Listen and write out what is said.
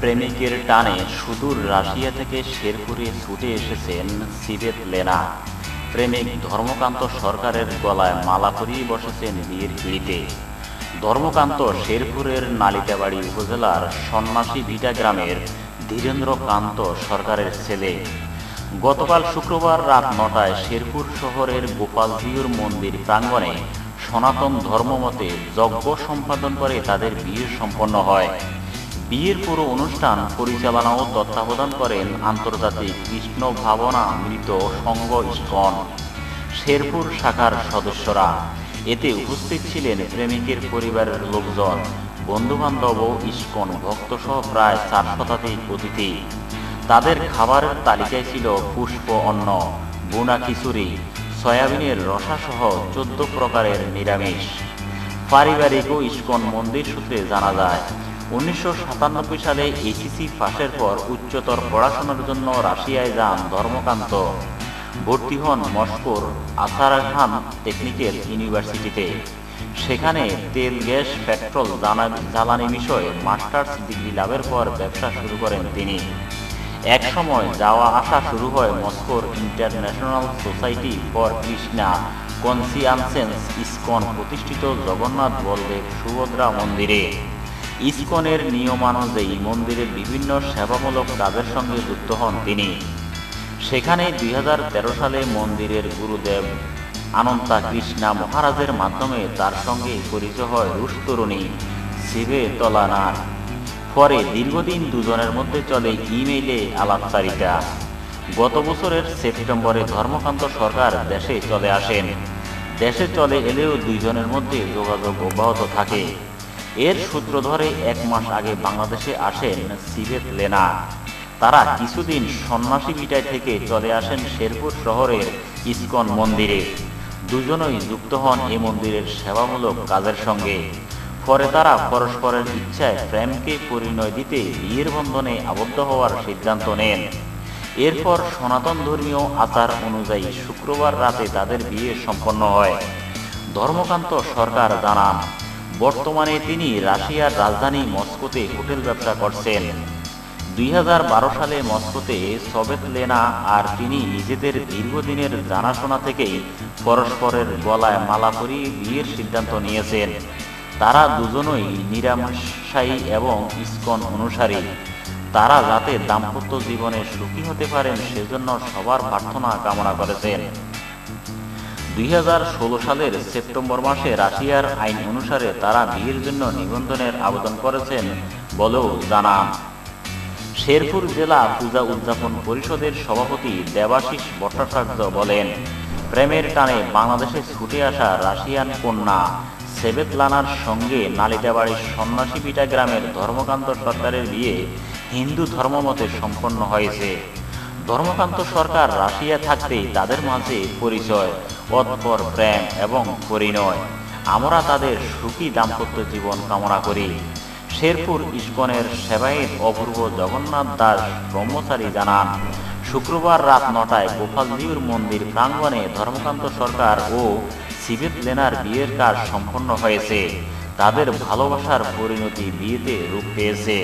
প্রেমিকের টানে সুদূর রাশিয়া থেকে শেরপুরে ছুটে এসেছেন সিবেত লেনা। প্রেমিক ধর্মকান্ত সরকারের গলায় মালা পরিয়ে বসেছেন বিয়ের পিড়িতে। ধর্মকান্ত শেরপুরের নালিতাবাড়ি উপজেলার সন্ন্যাসী ভিটা গ্রামের ধীরেন্দ্র কান্ত সরকারের ছেলে। গতকাল শুক্রবার রাত নটায় শেরপুর শহরের গোপালজিউর মন্দির প্রাঙ্গণে সনাতন ধর্মমতে যজ্ঞ সম্পাদন করে তাদের বিয়ে সম্পন্ন হয়। বিয়ের পুরো অনুষ্ঠান পরিচালনা ও তত্ত্বাবধান করেন আন্তর্জাতিক কৃষ্ণ ভাবনা মৃত সংঘ ইস্কন, শেরপুর শাখার সদস্যরা। এতে উপস্থিত ছিলেন প্রেমিকের পরিবারের লোকজন, বন্ধুবান্ধব ও ইস্কন ভক্তসহ প্রায় চার শতাধিক অতিথি। তাদের খাবারের তালিকায় ছিল পুষ্প অন্ন, বুনা খিচুড়ি, সয়াবিনের রসাসহ চোদ্দ প্রকারের নিরামিষ। পারিবারিক ও ইস্কন মন্দির সূত্রে জানা যায় উনিশশো সাতানব্বই সালে এইচএসি পাশের পর উচ্চতর পড়াশোনার জন্য রাশিয়ায় যান ধর্মকান্ত। ভর্তি হন মস্কোর আসারাখান টেকনিক্যাল ইউনিভার্সিটিতে। সেখানে তেল, গ্যাস, পেট্রোল জ্বালা- জ্বালানি বিষয়ে মাস্টার্স ডিগ্রি লাভের পর ব্যবসা শুরু করেন তিনি। এক সময় যাওয়া আসা শুরু হয় মস্কোর international society for Krishna consciousness ISKCON প্রতিষ্ঠিত জগন্নাথ বলদেব সুভদ্রা মন্দিরে। ইসকনের নিয়মানুযায়ী মন্দিরের বিভিন্ন সেবামূলক কাজের সঙ্গে যুক্ত হন তিনি। সেখানে দুই হাজার তেরো সালে মন্দিরের গুরুদেব আনন্তা কৃষ্ণা মহারাজের মাধ্যমে তার সঙ্গে পরিচয় হয় রুশ তরুণী শিবে তলানার পরে দীর্ঘদিন দুজনের মধ্যে চলে ইমেইলে আলাপচারিতা। গত বছরের সেপ্টেম্বরে ধর্মকান্ত সরকার দেশে চলে আসেন। দেশে চলে এলেও দুইজনের মধ্যে যোগাযোগ অব্যাহত থাকে। এর সূত্র ধরে এক মাস আগে বাংলাদেশে আসেন সিবেত লেনা তারা কিছুদিন সন্ন্যাসী বিটায় থেকে চলে আসেন শেরপুর শহরের ইসকন মন্দিরে। দুজনই যুক্ত হন এ মন্দিরের সেবামূলক কাজের সঙ্গে। পরে তারা পরস্পরের ইচ্ছায় প্রেমকে পরিণয় দিতে বিয়ের বন্ধনে আবদ্ধ হওয়ার সিদ্ধান্ত নেন। এরপর সনাতন ধর্মীয় আচার অনুযায়ী শুক্রবার রাতে তাদের বিয়ে সম্পন্ন হয়। ধর্মকান্ত সরকার জানান বর্তমানে তিনি রাশিয়ার রাজধানী মস্কোতে হোটেল ব্যবসা করছেন। দুই হাজার বারো সালে মস্কোতে সবেত লেনা আর তিনি নিজেদের দীর্ঘদিনের জানাশোনা থেকেই পরস্পরের গলায় মালা পরিয়ে বিয়ের সিদ্ধান্ত নিয়েছেন। তারা দুজনই নিরাময়ী এবং ইস্কন অনুসারী। তারা যাতে দাম্পত্য জীবনে সুখী হতে পারেন সেজন্য সবার প্রার্থনা কামনা করেছেন। দুই হাজার ষোলো সালের সেপ্টেম্বর মাসে রাশিয়ার আইন অনুসারে তারা বিয়ের জন্য নিবন্ধনের আবেদন করেছেন বলেও জানান। শেরপুর জেলা পূজা উদযাপন পরিষদের সভাপতি দেবাশিস ভট্টাচার্য বলেন, প্রেমের টানে বাংলাদেশে ছুটে আসা রাশিয়ান কন্যা সেবেতলানার সঙ্গে নালিতাবাড়ির সন্ন্যাসী পিটা গ্রামের ধর্মকান্ত সরকারের বিয়ে হিন্দু ধর্মমতে সম্পন্ন হয়েছে। ধর্মকান্ত সরকার রাশিয়া থাকতেই তাদের মাঝে পরিচয়, অতপর প্রেম এবং পরিণয়। আমরা তাদের সুখী দাম্পত্য জীবন কামনা করি। শেরপুর ইস্কনের সেবায়েত অপূর্ব জগন্নাথ দাস ব্রহ্মচারী জানান, শুক্রবার রাত নটায় গোপালজিউর মন্দির প্রাঙ্গণে ধর্মকান্ত সরকার ও সিবেত লেনার বিয়ের কাজ সম্পন্ন হয়েছে। তাদের ভালোবাসার পরিণতি বিয়েতে রূপ পেয়েছে।